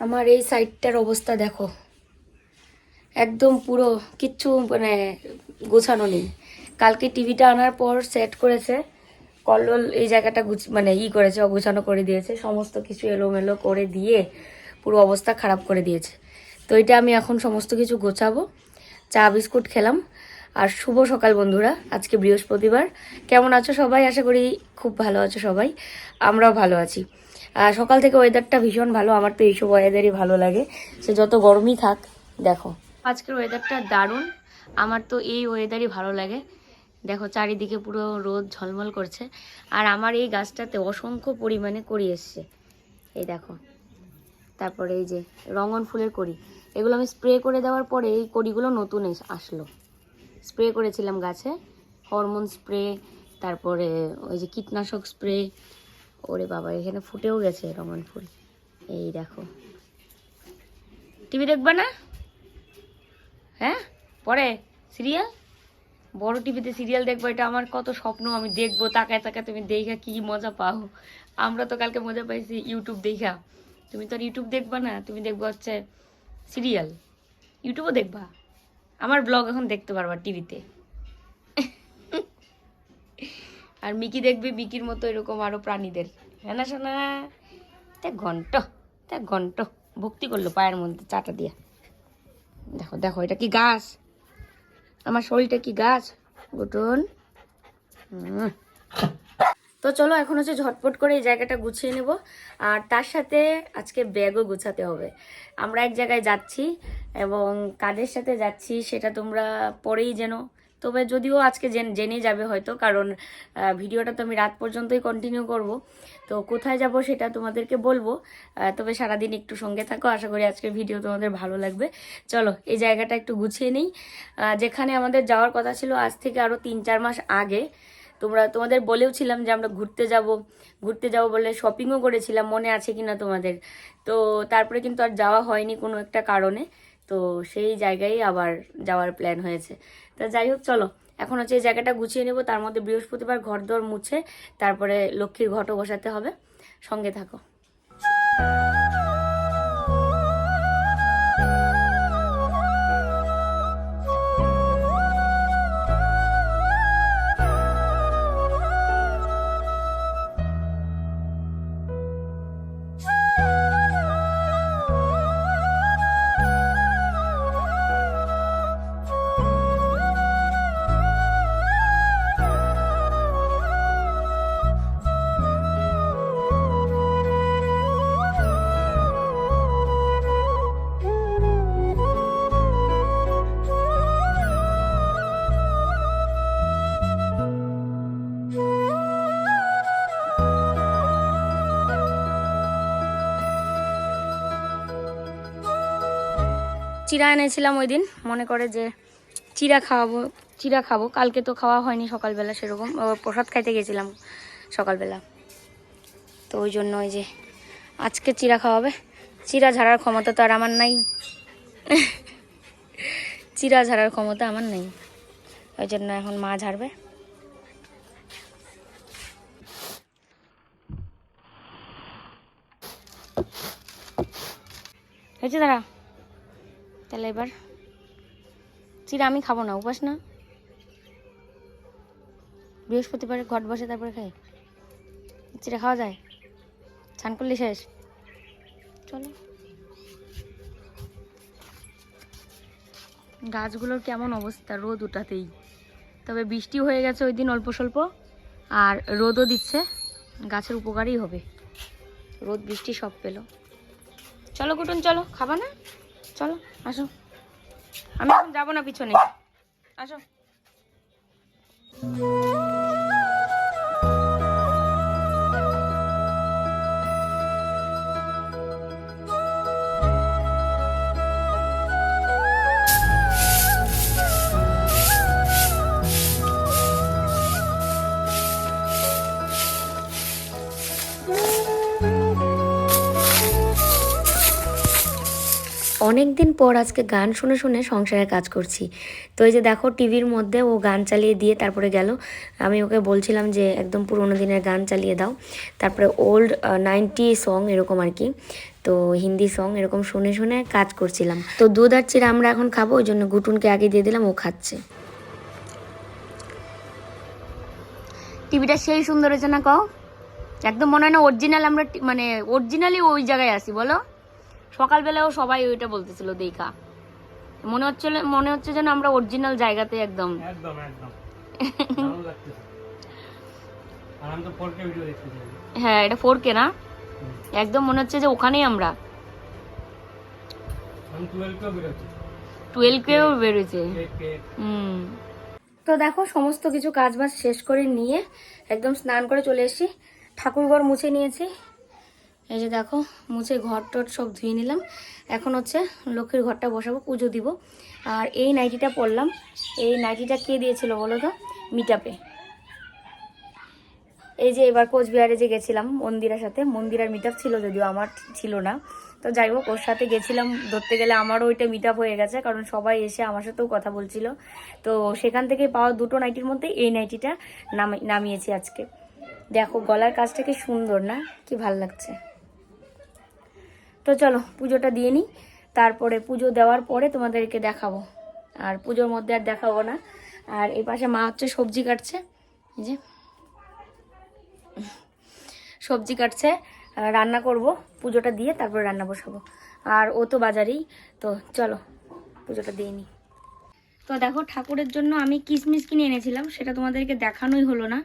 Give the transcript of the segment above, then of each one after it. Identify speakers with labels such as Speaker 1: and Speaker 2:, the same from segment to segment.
Speaker 1: আমার এই সাইডটার অবস্থা দেখো। একদম পুরো কিচ্ছু মানে গোছানো নেই। কালকে টিভিটা আনার পর সেট করেছে। কল্লোল এই জায়গাটা গুছ মানে ই করেছে, অগুছানো করে দিয়েছে। সমস্ত কিছু এলোমেলো করে দিয়ে পুরো অবস্থা খারাপ করে দিয়েছে। তো এটা আমি এখন সমস্ত কিছু গোছাবো। চা, বিস্কুট খেলাম। আর শুভ সকাল বন্ধুরা, আজকে বৃহস্পতিবার। কেমন আছো সবাই? আশা করি খুব ভালো আছো সবাই। আমরাও ভালো আছি। সকাল থেকে ওয়েদারটা ভীষণ ভালো। আমার তো এইসব ওয়েদারই ভালো লাগে। সে যত গরমই থাক, দেখো। আজকের ওয়েদারটা দারুণ। আমার তো এই ওয়েদারই ভালো লাগে। দেখো, চারিদিকে পুরো রোদ ঝলমল করছে। আর আমার এই গাছটাতে অসংখ্য পরিমাণে করি এসছে। এই দেখো। তারপরে এই যে রঙন ফুলের কড়ি। এগুলো আমি স্প্রে করে দেওয়ার পরে এই কড়িগুলো নতুন আসলো। স্প্রে করেছিলাম গাছে। হরমোন স্প্রে তারপরে ওই যে কীটনাশক স্প্রে ওরে বাবা, এখানে ফুটেও গেছে রঙন ফুল এই দেখো। টিভি দেখবা না? হ্যাঁ? পরে? সিরিয়াল? বড় টিভিতে সিরিয়াল দেখব, এটা আমার কত স্বপ্ন, আমি দেখব, তাকায় তাকায় তুমি দেখা কি মজা পাও। আমরা তো কালকে মজা পাইছি ইউটিউব দেখা। তুমি তো আর ইউটিউব দেখবা না, তুমি দেখব হচ্ছে সিরিয়াল। ইউটিউবও দেখবা। আমার ব্লগ এখন দেখতে পারবা টিভিতে। আর মিকি দেখবে, মিকির মতো এরকম আরও প্রাণীদের। হ্যাঁ না শোনা তা ঘন্ট তা ঘন্ট। ভক্তি করল পায়ের মধ্যে চাটা দিয়া। দেখো দেখো, এটা কি গাছ? আমার শরীরটা কি গাছ? গুটুন। তো চলো, এখন হচ্ছে ঝটপট করে এই জায়গাটা গুছিয়ে নেব। আর তার সাথে আজকে ব্যাগও গুছাতে হবে। আমরা এক জায়গায় যাচ্ছি এবং কাদের সাথে যাচ্ছি সেটা তোমরা পরেই যেন তবে যদিও আজকে জেন- যাবে হয়তো, কারণ ভিডিওটা তো আমি রাত পর্যন্তই কন্টিনিউ করব। তো কোথায় যাব সেটা তোমাদেরকে বলব। তবে সারাদিন একটু সঙ্গে থাকো, আশা করি আজকের ভিডিও তোমাদের ভালো লাগবে। চলো, এই জায়গাটা একটু গুছিয়ে নিই। যেখানে আমাদের যাওয়ার কথা ছিল আজ থেকে আরও তিন চার মাস আগে, তোমরা, তোমাদের বলেও ছিলাম যে আমরা ঘুরতে যাব। ঘুরতে যাব বলে শপিংও করেছিলাম, মনে আছে কিনা তোমাদের? তো তারপরে কিন্তু আর যাওয়া হয়নি কোনো একটা কারণে। তো সেই জায়গায় আবার যাওয়ার প্ল্যান হয়েছে। তা যাই হোক, চলো। এখন হচ্ছে এই জায়গাটা গুছিয়ে নেব, তার মধ্যে বৃহস্পতিবার ঘর দর মুছে তারপরে লক্ষ্মীর ঘটও বসাতে হবে। সঙ্গে থাকো। চিরা এনেছিলাম ওই দিন মনে করে যে চিরা খাওয়াবো চিরা খাব। কালকে তো খাওয়া হয়নি সকালবেলা সেরকম। প্রসাদ খাইতে গেছিলাম সকালবেলা। তো ওই জন্য ওই যে আজকে চিরা খাওয়াবে। চিরা ঝাড়ার ক্ষমতা তো আর আমার নাই। চিরা ঝাড়ার ক্ষমতা আমার নেই। ওই জন্য এখন মা ঝাড়বে। হয়েছে দাঁড়া। তাহলে এবার চিরা আমি খাব না উপাস না। বৃহস্পতিবারে ঘট বসে তারপরে খাই। চিরা খাওয়া যায়? স্নান করলি শেষ? চলো। গাছগুলোর কেমন অবস্থা? রোদ উঠাতেই। তবে বৃষ্টি হয়ে গেছে ওই দিন অল্প স্বল্প আর রোদও দিচ্ছে। গাছের উপকারই হবে। রোদ বৃষ্টি সব পেল। চলো কুটুন চলো। খাবা না? চলো। আসো। আমি এখন যাব না পিছনে। আসো। অনেক দিন পর আজকে গান শুনে শুনে সংসারের কাজ করছি। তো এই যে দেখো টিভির মধ্যে ও গান চালিয়ে দিয়ে তারপরে গেল। আমি ওকে বলছিলাম যে একদম পুরোনো দিনের গান চালিয়ে দাও। তারপরে ওল্ড নাইনটি সং এরকম আর কি। তো হিন্দি সং এরকম শুনে শুনে কাজ করছিলাম। তো দুধ আর চিড়া আমরা এখন খাব, ওই জন্য গুটুনকে আগে দিয়ে দিলাম, ও খাচ্ছে। টিভিটা সেই সুন্দর হয়েছে না কও? একদম মনে হয় না অরিজিনাল আমরা মানে অরিজিনালি ওই জায়গায় আসি বলো? সকালবেলাও সবাই ওইটা বলতেছিল দেখা। মনে হচ্ছে মনে হচ্ছে যেন আমরা অরিজিনাল জায়গাতে একদম। হ্যাঁ এটা ফোর কে না? একদম মনে হচ্ছে যে ওখানেই আমরা।
Speaker 2: টুয়েলভ কেও বেরোচ্ছি।
Speaker 1: হুম। তো দেখো সমস্ত কিছু কাজ বাজ শেষ করে নিয়ে একদম স্নান করে চলে এসেছি। ঠাকুরঘর মুছে নিয়েছি। এই যে দেখো, মুছে ঘর টর সব ধুয়ে নিলাম। এখন হচ্ছে লক্ষ্মীর ঘরটা বসাবো, পুজো দিব। আর এই নাইটিটা পরলাম। এই নাইটিটা কে দিয়েছিল বলো তো? মিটাপে এই যে এবার কোচবিহারে যে গেছিলাম মন্দিরের সাথে মন্দিরের মিট ছিল যদিও আমার ছিল না। তো যাই হোক, ওর সাথে গেছিলাম, ধরতে গেলে আমারও ওইটা মিট হয়ে গেছে, কারণ সবাই এসে আমার সাথেও কথা বলছিল। তো সেখান থেকে পাওয়া দুটো নাইটির মধ্যে এই নাইটিটা নামিয়েছি আজকে। দেখো, গলার কাজটা কি সুন্দর না? কি ভালো লাগছে। তো চলো, পুজোটা দিয়ে নিই। তারপরে পুজো দেওয়ার পরে তোমাদেরকে দেখাবো। আর পুজোর মধ্যে আর দেখাবো না। আর এই পাশে মা হচ্ছে সবজি কাটছে। যে। সবজি কাটছে। রান্না করব, পুজোটা দিয়ে তারপরে রান্না বসাবো। আর ও তো বাজারেই, তো চলো, পুজোটা দিয়ে নিই। তো দেখো, ঠাকুরের জন্য আমি কিশমিশ কিনে এনেছিলাম, সেটা তোমাদেরকে দেখানোই হলো না।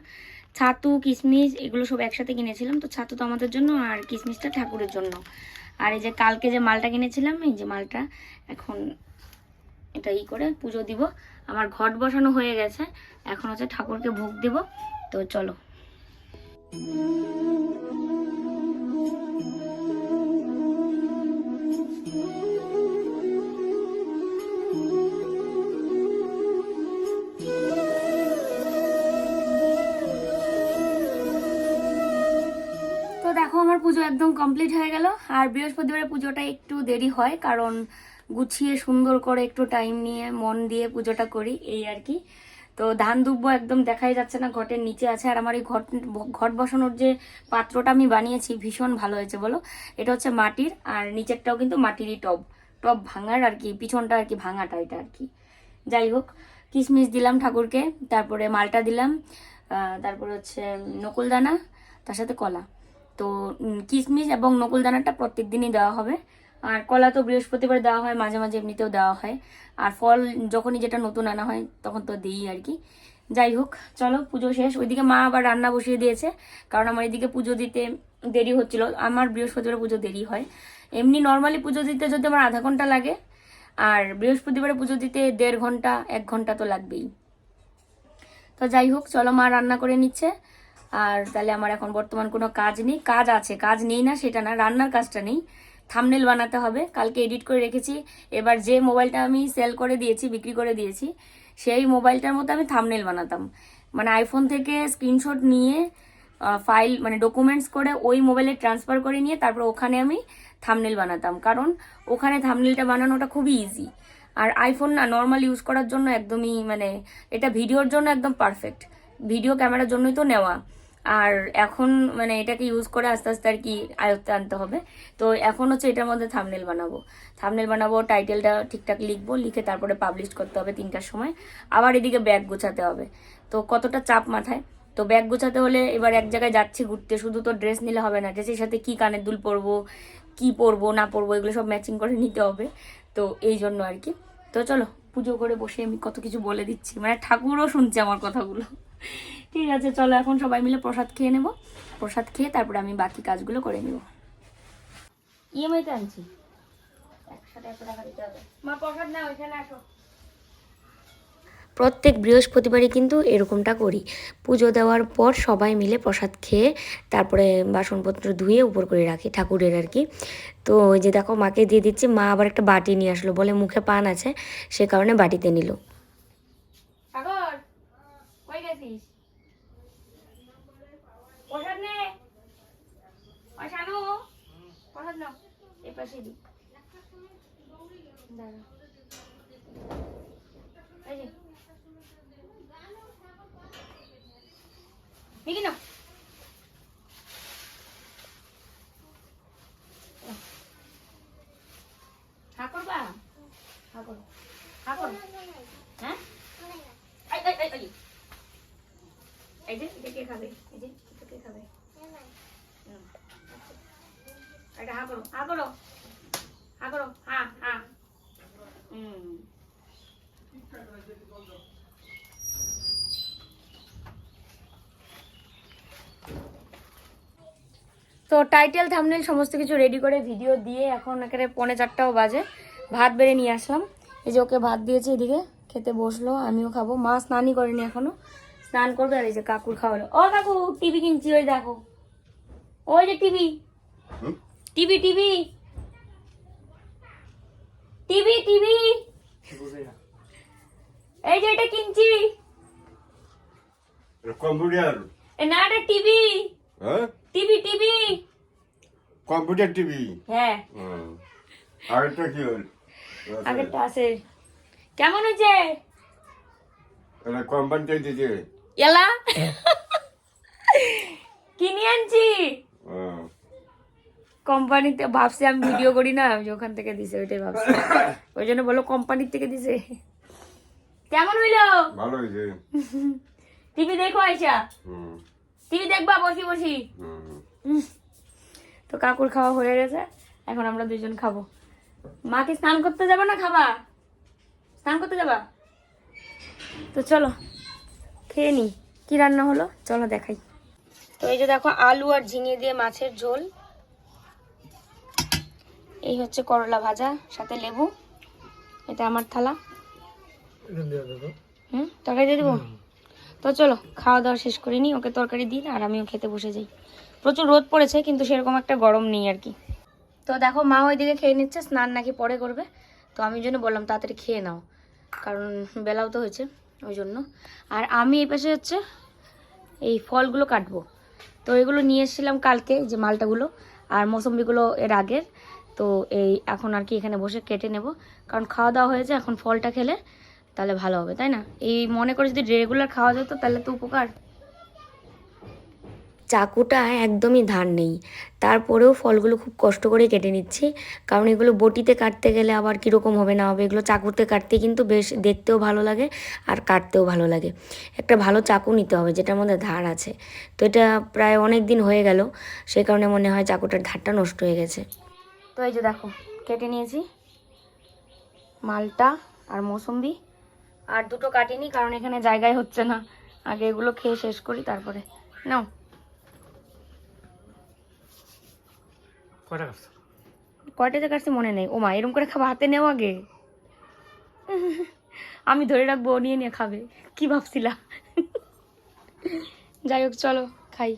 Speaker 1: ছাতু কিশমিশ এগুলো সব একসাথে কিনেছিলাম। তো ছাতু তো আমাদের জন্য আর কিশমিশটা ঠাকুরের জন্য। আর এই যে কালকে যে মালটা কিনেছিলাম, এই যে মালটা এখন এটা ই করে পুজো দিব। আমার ঘট বসানো হয়ে গেছে। এখন হচ্ছে ঠাকুরকে ভোগ দিব। তো চলো। পুজো একদম কমপ্লিট হয়ে গেল। আর বৃহস্পতিবারের পুজোটা একটু দেরি হয়, কারণ গুছিয়ে সুন্দর করে একটু টাইম নিয়ে মন দিয়ে পুজোটা করি, এই আর কি। তো ধান দুব্য একদম দেখাই যাচ্ছে না, ঘটের নিচে আছে। আর আমার এই ঘট ঘট বসানোর যে পাত্রটা আমি বানিয়েছি, ভীষণ ভালো হয়েছে বলো। এটা হচ্ছে মাটির, আর নিচেরটাও কিন্তু মাটিরই টব। টব ভাঙার আর কি, পিছনটা আর কি ভাঙাটা, এটা আর কি। যাই হোক, কিশমিশ দিলাম ঠাকুরকে, তারপরে মালটা দিলাম তারপরে হচ্ছে নকুলদানা, তার সাথে কলা। তো কিশমিশ এবং নকুলদানাটা প্রত্যেক দিনই দেওয়া হবে। আর কলা তো বৃহস্পতিবার দেওয়া হয়, মাঝে মাঝে এমনিতেও দেওয়া হয়। আর ফল যখনই যেটা নতুন আনা হয়, তখন তো দিই আর কি। যাই হোক, চলো পুজো শেষ। ওইদিকে মা আবার রান্না বসিয়ে দিয়েছে, কারণ আমার এদিকে পুজো দিতে দেরি হচ্ছিল। আমার বৃহস্পতিবার পুজো দেরি হয়। এমনি নর্মালি পুজো দিতে যদি আমার আধা ঘণ্টা লাগে, আর বৃহস্পতিবারে পুজো দিতে দেড় ঘণ্টা, এক ঘণ্টা তো লাগবেই। তো যাই হোক, চলো মা রান্না করে নিচ্ছে। আর তাহলে আমার এখন বর্তমান কোনো কাজ নেই। কাজ আছে, কাজ নেই না, সেটা না, রান্নার কাজটা নেই। থামনেল বানাতে হবে, কালকে এডিট করে রেখেছি। এবার যে মোবাইলটা আমি সেল করে দিয়েছি, বিক্রি করে দিয়েছি, সেই মোবাইলটার মধ্যে আমি থামনেল বানাতাম। মানে আইফোন থেকে স্ক্রিনশট নিয়ে ফাইল মানে ডকুমেন্টস করে ওই মোবাইলে ট্রান্সফার করে নিয়ে তারপর ওখানে আমি থামনেল বানাতাম। কারণ ওখানে থামনেলটা বানানোটা খুবই ইজি আর আইফোন না নর্মাল ইউজ করার জন্য একদমই মানে এটা ভিডিওর জন্য একদম পারফেক্ট ভিডিও ক্যামেরার জন্যই তো নেওয়া। আর এখন মানে এটাকে ইউজ করে আস্তে আস্তে আর কি আয়ত্তে আনতে হবে। তো এখন হচ্ছে এটার মধ্যে থামনেল বানাবো। থামনেল বানাবো টাইটেলটা ঠিকঠাক লিখব, লিখে তারপরে পাবলিশ করতে হবে তিনটার সময়। আবার এদিকে ব্যাগ গোছাতে হবে। তো কতটা চাপ মাথায়? তো ব্যাগ গোছাতে হলে এবার এক জায়গায় যাচ্ছি ঘুরতে, শুধু তো ড্রেস নিলে হবে না। ড্রেসের সাথে কি কানের দুল পরবো, কি পরবো, না পরবো, এগুলো সব ম্যাচিং করে নিতে হবে। তো এই জন্য আর কি। তো চলো, পুজো করে বসে আমি কত কিছু বলে দিচ্ছি। মানে ঠাকুরও শুনছে আমার কথাগুলো। ঠিক আছে, চলো এখন সবাই মিলে প্রসাদ খেয়ে নেব। প্রসাদ খেয়ে তারপরে আমি বাকি কাজগুলো করে নেব। ইএমআইতে আনছি। প্রত্যেক বৃহস্পতিবারই কিন্তু এরকমটা করি। পুজো দেওয়ার পর সবাই মিলে প্রসাদ খেয়ে তারপরে বাসনপত্র ধুয়ে উপর করে রাখি ঠাকুরের আর কি। তো ওই যে দেখো, মাকে দিয়ে দিচ্ছি, মা আবার একটা বাটি নিয়ে আসলো, বলে মুখে পান আছে, সে কারণে বাটিতে নিল। সাগর, কই গেছিস? আবার নাও এপাশে দিই দাঁড়া। এই নাও। হা করবা? হা করো। হা করো। হ্যাঁ? এই যে দেখে খাবে। এই যে। এটা হা করো হা করো হা করো হা। হা হুম। তো টাইটেল থামনেল সমস্ত কিছু রেডি করে ভিডিও দিয়ে এখন এখানে পৌনে চারটাও বাজে। ভাত বেড়ে নিয়ে আসলাম। এই যে ওকে ভাত দিয়েছে এদিকে খেতে বসল আমিও খাব। মা স্নানই করেনি এখনও। স্নান করবে আর এই যে কাকুর খাওয়ালো। ও কাকু টিভি কিনছি ওই দেখো। ওই যে TV TV TV. TV TV. এই যে এটা কিনছি।
Speaker 3: কম্পিউটার।
Speaker 1: এ না এটা টিভি।
Speaker 3: হ্যাঁ?
Speaker 1: TV TV.
Speaker 3: Computer TV?
Speaker 1: হ্যাঁ।
Speaker 3: আরেকটা কি হল?
Speaker 1: আগেরটা আছে। কেমন হয়েছে?
Speaker 3: এটা কোম্পানিটা দিতে
Speaker 1: এলা কিনে আনছি
Speaker 3: হ্যাঁ।
Speaker 1: কোম্পানিতে ভাবছি আমি ভিডিও করি না যে ওখান থেকে দিছে ওইটাই ভাবছি। ওই জন্য বলো কোম্পানির থেকে দিছে। কেমন হইল?
Speaker 3: ভালো হয়েছে।
Speaker 1: টিভি দেখো
Speaker 3: হুম।
Speaker 1: টিভি দেখবা বসি বসি। তো কাকুর খাওয়া হয়ে গেছে এখন আমরা দুজন খাব। মা কি স্নান করতে যাবে না খাবা? স্নান করতে যাবা? তো চলো খেয়ে নি। কি রান্না হলো? চলো দেখাই। তো এই যে দেখো আলু আর ঝিঙে দিয়ে মাছের ঝোল। এই হচ্ছে করলা ভাজা সাথে লেবু এটা আমার থালা। হুম? তরকারি দিয়ে দেবো? তো চলো খাওয়া দাওয়া শেষ করে নিই ওকে তরকারি দিন আর আমিও খেতে বসে যাই। প্রচুর রোদ পড়েছে কিন্তু সেরকম একটা গরম নেই আর কি। তো দেখো মা ওইদিকে খেয়ে নিচ্ছে স্নান নাকি পরে করবে। তো আমি ওই জন্য বললাম তাড়াতাড়ি খেয়ে নাও কারণ বেলাও তো হয়েছে ওই জন্য। আর আমি এই পাশে হচ্ছে এই ফলগুলো কাটবো। তো এগুলো নিয়ে এসেছিলাম কালকে যে মালটাগুলো আর মৌসম্বিগুলো এর আগের। তো এই এখন আর কি এখানে বসে কেটে নেব। কারণ খাওয়া দাওয়া হয়েছে, এখন ফলটা খেলে তাহলে ভালো হবে, তাই না? এই মনে করে যদি রেগুলার খাওয়া যেত তাহলে তো উপকার। চাকুটা একদমই ধার নেই। তারপরেও ফলগুলো খুব কষ্ট করে কেটে নিচ্ছি। কারণ এগুলো বটিতে কাটতে গেলে আবার কীরকম হবে না হবে, এগুলো চাকুতে কাটতে কিন্তু বেশ দেখতেও ভালো লাগে আর কাটতেও ভালো লাগে। একটা ভালো চাকু নিতে হবে যেটার মধ্যে ধার আছে। তো এটা প্রায় অনেক দিন হয়ে গেল সেই কারণে মনে হয় চাকুটার ধারটা নষ্ট হয়ে গেছে। তো এই যে দেখো কেটে নিয়েছি। মালটা আর মৌসম্বি। আর দুটো কাটিনি কারণ এখানে জায়গায় হচ্ছে না। আগে এগুলো খেয়ে শেষ করি তারপরে। নাও। কয়টাতে কাটছে? মনে নেই। ও মা এরম করে খাব হাতে নেও আগে। আমি ধরে রাখব ও নিয়ে নিয়ে খাবে। কি ভাবছিলা? যাই হোক চলো খাই।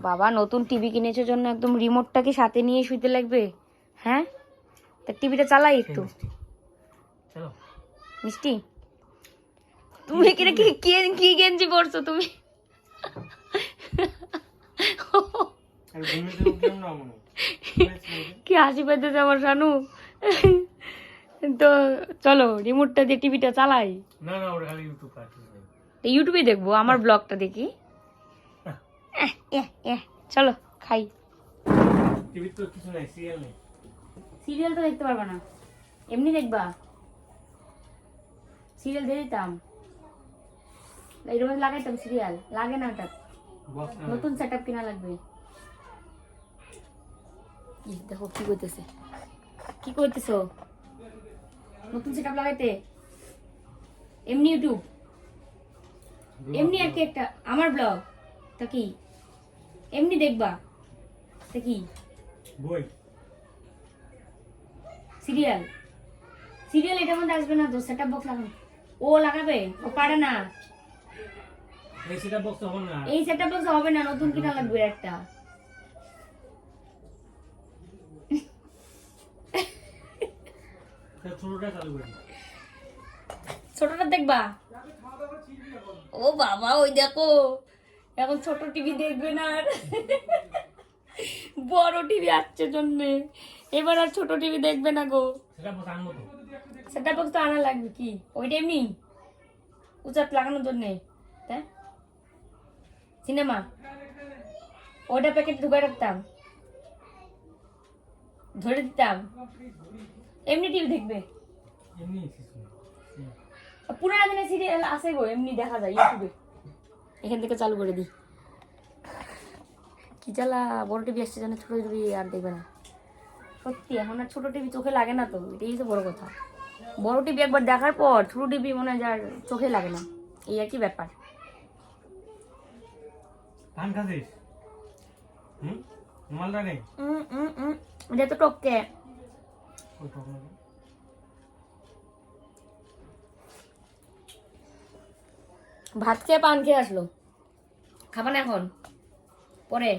Speaker 1: বাবা নতুন টিভি কিনেছে জন্য একদম রিমোটটাকে সাথে নিয়ে শুইতে লাগবে। হ্যাঁ? তা টিভিটা চালাই একটু।
Speaker 2: মিষ্টি। চলো।
Speaker 1: মিষ্টি? তুমি কি কি কি- কি গেঞ্জি পরছো তুমি। কি হাসি পেতেছে আমার শানু? তো চলো রিমোটটা দিয়ে টিভিটা চালাই।
Speaker 2: না না ইউটিউব
Speaker 1: দেখব আমার ব্লগটা দেখি। চলো খাই।
Speaker 2: সিরিয়াল
Speaker 1: তো দেখতে পারবা না। এমনি দেখবা। সিরিয়াল দিয়ে দিতাম। এর মধ্যে লাগাইতাম সিরিয়াল লাগে না ওটা। নতুন সেট আপ কিনা লাগবে। দেখো কি করতেছে কি করতেছ নতুন সেট আপ লাগাইতে। এমনি ইউটিউব এমনি আর কি একটা আমার ব্লগ তা কি? এমনি দেখবা। কি?
Speaker 2: বই।
Speaker 1: সিরিয়াল সিরিয়াল এটার মধ্যে আসবে না তো সেট বক্স লাগানো। ও লাগাবে? ও পারে না।
Speaker 2: এই সেটা বক্স হবে না।
Speaker 1: এই সেট বক্স হবে না নতুন কিনা লাগবে একটা।
Speaker 2: ছোটটা
Speaker 1: দেখবা। ও বাবা ওই দেখো। এখন ছোট টিভি দেখবে না আর। বড় টিভি আসছে জন্যে এবার আর ছোট টিভি দেখবে না গো।
Speaker 2: সেটা বক্স তো।
Speaker 1: আনা লাগবে কি? ওইটা এমনি? উচাত লাগানোর জন্যে। তাই? সিনেমা? ওটা প্যাকেট ঢুকে রাখতাম। ধরে দিতাম। এমনি টিভি দেখবে।
Speaker 2: এমনি কিছু
Speaker 1: দিনের সিরিয়াল আসে গো এমনি দেখা যায় ইউটিউবে। এখান থেকে চালু করে দিই। কি জ্বালা বড় টিভি আসছে জানে ছোটো টিভি আর দেখবে না। সত্যি এখন আর ছোট টিভি চোখে লাগে না তো এটাই তো বড় কথা। বড় টিভি একবার দেখার পর ছোটো টিভি মনে হয় যার চোখে লাগে না। এই আর কি ব্যাপার এটা তো টপকে। ভাত খেয়ে পান খেয়ে আসলো। খাবা না এখন? পরে।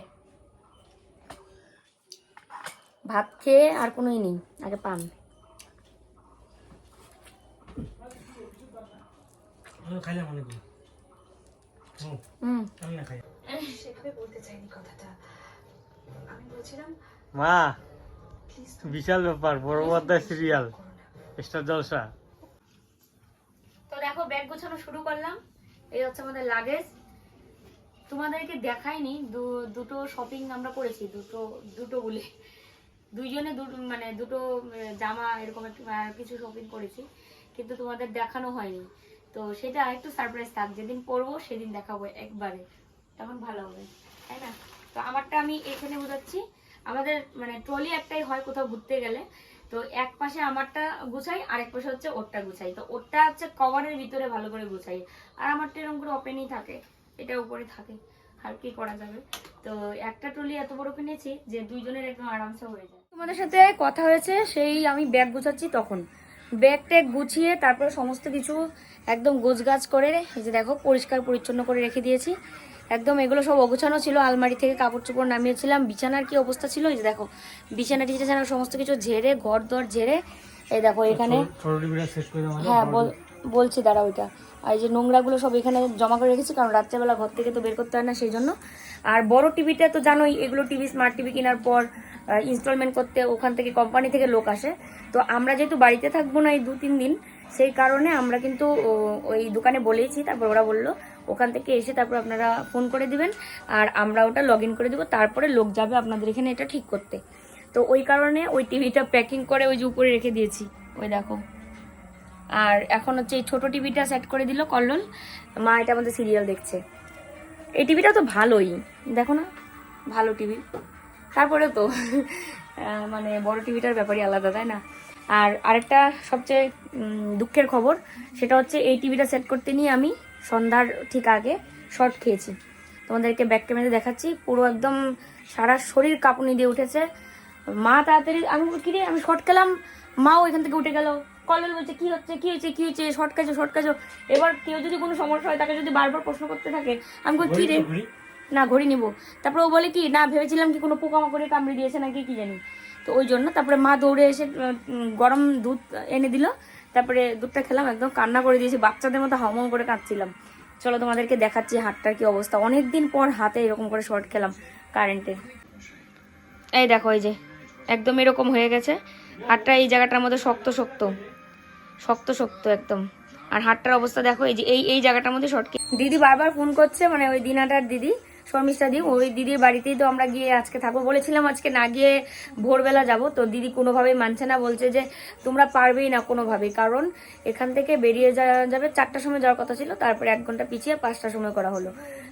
Speaker 1: ভাত খেয়ে আর কোনোই নেই আগে পান।
Speaker 2: আমি খাইলাম অনেকগুলো। হুম,
Speaker 1: হুম।
Speaker 2: খাই।
Speaker 4: সেভাবে বলতে চাইনি কথাটা। আমি বলছিলাম
Speaker 2: মা বিশাল ব্যাপার বড় সিরিয়াল স্টার জলসা।
Speaker 1: তো দেখো ব্যাগ গোছানো শুরু করলাম। এই হচ্ছে আমাদের লাগেজ তোমাদেরকে দেখাইনি দুটো শপিং আমরা করেছি, দুটো দুটো বলে। দুইজনে দুটো মানে দুটো জামা এরকম কিছু শপিং করেছি, কিন্তু তোমাদের দেখানো হয়নি। তো সেটা একটু সারপ্রাইজ থাক, যেদিন পরবো সেদিন দেখাবো একবারে। তখন ভালো হবে, তাই না? তো আমারটা আমি এখানে বোঝাচ্ছি। আমাদের মানে ট্রলি একটাই হয় কোথাও ঘুরতে গেলে। তো এক পাশে আমারটা গুছাই আর এক পাশে হচ্ছে ওরটা গুছাই। তো ওরটা হচ্ছে কভারের ভিতরে ভালো করে গুছাই। আর আমারটা এরকম করে ওপেনই থাকে, এটা উপরে থাকে, আর কি করা যাবে? তো একটা ট্রলি এত বড় কিনেছি যে দুইজনের একদম আরামসে হয়ে যায়। তোমাদের সাথে কথা হয়েছে, সেই আমি ব্যাগ গুছাচ্ছি তখন। ব্যাগ ট্যাগ গুছিয়ে তারপরে সমস্ত কিছু একদম গোছগাছ করে এই যে দেখো পরিষ্কার পরিচ্ছন্ন করে রেখে দিয়েছি। একদম এগুলো সব অগোছানো ছিল আলমারি থেকে কাপড় চোপড় নামিয়েছিলাম। বিছানার কি অবস্থা ছিল? এই যে দেখো বিছানা টিছানা সমস্ত কিছু ঝেড়ে ঘর দর ঝেড়ে এই দেখো এখানে হ্যাঁ বল- বলছি, দাঁড়া ওইটা। আর এই যে নোংরাগুলো সব এখানে জমা করে রেখেছি, কারণ রাত্রেবেলা ঘর থেকে তো বের করতে হয় না, সেই জন্য। আর বড় টিভিটা তো জানোই, এগুলো টিভি স্মার্ট টিভি কেনার পর ইনস্টলমেন্ট করতে ওখান থেকে কোম্পানি থেকে লোক আসে। তো আমরা যেহেতু বাড়িতে থাকব না এই দু তিন দিন, সেই কারণে আমরা কিন্তু ওই দোকানে বলেইছি, তারপর ওরা বলল, ওখান থেকে এসে তারপর আপনারা ফোন করে দিবেন, আর আমরা ওটা লগ করে দেবো, তারপরে লোক যাবে আপনাদের এখানে এটা ঠিক করতে। তো ওই কারণে ওই টিভিটা প্যাকিং করে ওই যে উপরে রেখে দিয়েছি, ওই দেখো। আর এখন হচ্ছে এই ছোট টিভিটা সেট করে দিল কল্লোল। মা এটা আমাদের সিরিয়াল দেখছে। এই টিভিটা তো ভালোই, দেখো না, ভালো টিভি। তারপরে তো মানে বড় টিভিটার ব্যাপারই আলাদা, তাই না? আর আরেকটা সবচেয়ে দুঃখের খবর, সেটা হচ্ছে এই টিভিটা সেট করতে নিয়ে আমি সন্ধ্যার ঠিক আগে শর্ট খেয়েছি। তোমাদেরকে ব্যাক ক্যামেরা দেখাচ্ছি, পুরো একদম সারা শরীর কাঁপুনি দিয়ে উঠেছে। মা তাড়াতাড়ি, আমি কিরে, আমি শর্ট খেলাম। মাও এখান থেকে উঠে গেল। কলেল বলছে কি হচ্ছে কি হয়েছে কি হয়েছে শর্ট খাইছো শর্ট খাইছো এবার কেউ যদি কোনো সমস্যা হয় তাকে যদি বারবার প্রশ্ন করতে থাকে আমি বলি, কি রে? না ঘড়ি নিব। তারপরে ও বলে কি না ভেবেছিলাম কি কোনো পোকামাকড়ে কামড়ে দিয়েছে নাকি কি জানি? তো ওই জন্য তারপরে মা দৌড়ে এসে গরম দুধ এনে দিল। তারপরে দুধটা খেলাম একদম কান্না করে দিয়েছি। বাচ্চাদের মতো হাউমাউ করে কাঁদছিলাম। চলো তোমাদেরকে দেখাচ্ছি হাতটার কি অবস্থা। অনেক দিন পর হাতে এরকম করে শর্ট খেলাম কারেন্টের এই দেখো এই যে একদম এরকম হয়ে গেছে। হাতটা এই জায়গাটার মধ্যে শক্ত শক্ত। শক্ত শক্ত একদম। আর হাটটার অবস্থা দেখো, এই যে এই এই জায়গাটার মধ্যে শর্ট দিদি বারবার ফোন করছে মানে ওই দিনাটার দিদি। শর্মিষ্ঠা দি, ওই দিদির বাড়িতেই তো আমরা গিয়ে আজকে থাকব। বলেছিলাম আজকে না গিয়ে ভোরবেলা যাব, তো দিদি কোনোভাবেই মানছে না, বলছে যে তোমরা পারবেই না কোনোভাবেই, কারণ এখান থেকে বেরিয়ে যাওয়া যাবে, চারটার সময় যাওয়ার কথা ছিল, তারপরে এক ঘণ্টা পিছিয়ে পাঁচটার সময় করা হলো।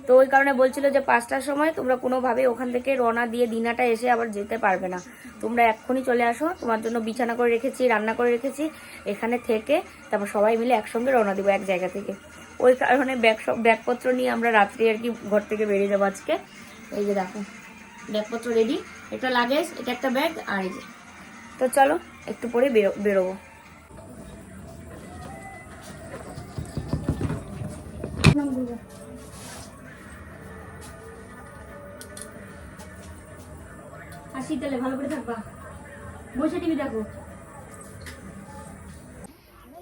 Speaker 1: তো ওই কারণে বলছিল যে পাঁচটার সময় তোমরা কোনোভাবেই ওখান থেকে রওনা দিয়ে দিনাটা এসে আবার যেতে পারবে না। তোমরা এক্ষুনি চলে আসো, তোমার জন্য বিছানা করে রেখেছি, রান্না করে রেখেছি, এখানে থেকে তারপর সবাই মিলে একসঙ্গে রওনা দিব এক জায়গা থেকে। ওই কারণে ব্যাগ ব্যাগপত্র নিয়ে আমরা রাত্রি আর কি ঘর থেকে বেরিয়ে যাব আজকে। এই যে দেখো ব্যাগপত্র রেডি এটা লাগেজ এটা একটা ব্যাগ আর এই যে। তো চলো একটু পরে বেরো বেরোবো। আসি তাহলে ভালো করে থাকবা। বসে টিভি দেখো।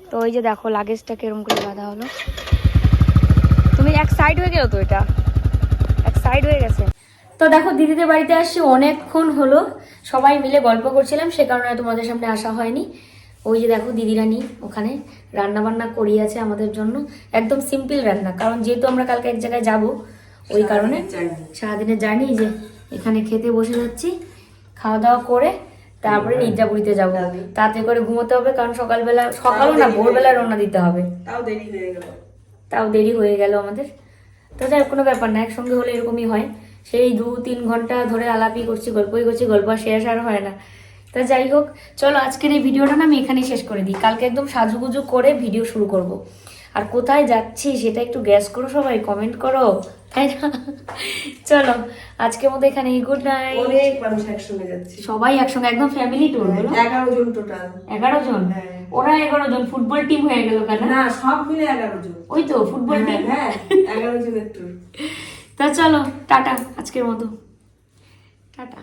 Speaker 1: তো ওই যে দেখো লাগেজটা কিরম করে বাঁধা হলো। তুমি এক সাইড হয়ে গেলো তো এটা। এক সাইড হয়ে গেছে। তো দেখো দিদিদের বাড়িতে আসছি অনেকক্ষণ হলো। সবাই মিলে গল্প করছিলাম সে কারণে তোমাদের সামনে আসা হয়নি। ওই যে দেখো দিদিরানি ওখানে রান্না বান্না করিয়েছে আমাদের জন্য। একদম সিম্পল রান্না কারণ যেহেতু আমরা কালকে এক জায়গায় যাব ওই কারণে সারাদিনের জানি যে এখানে খেতে বসে যাচ্ছি খাওয়া দাওয়া করে তারপরে নিদ্রাপুরিতে যাব। তাতে করে ঘুমোতে হবে কারণ সকালবেলা সকালও না ভোরবেলা রওনা দিতে হবে।
Speaker 5: তাও দেরি হয়ে গেল।
Speaker 1: তাও দেরি হয়ে গেল আমাদের। তো যাই কোনো ব্যাপার না, একসঙ্গে হলে এরকমই হয়। সেই দু তিন ঘণ্টা ধরে আলাপই করছি, গল্পই করছি, গল্প আর শেষ আর হয় না। তা যাই হোক, চলো আজকের এই ভিডিওটা না আমি এখানেই শেষ করে দিই। কালকে একদম সাজুগুজু করে ভিডিও শুরু করব। আর কোথায় যাচ্ছি সেটা একটু গ্যাস করো সবাই কমেন্ট করো। তাই না? চলো আজকের মতো এখানে গুড নাইট
Speaker 5: অনেক মানুষ একসঙ্গে যাচ্ছে।
Speaker 1: সবাই একসঙ্গে একদম ফ্যামিলি ট্যুর বলো।
Speaker 5: এগারো জন টোটাল
Speaker 1: এগারো জন?
Speaker 5: হ্যাঁ।
Speaker 1: ওরা এগারো জন ফুটবল টিম হয়ে গেল কেন?
Speaker 5: না সব মিলে এগারো জন।
Speaker 1: ওই তো ফুটবল টিম
Speaker 5: হ্যাঁ এগারো জনের ট্যুর
Speaker 1: তা চলো টাটা আজকের মতো। টাটা।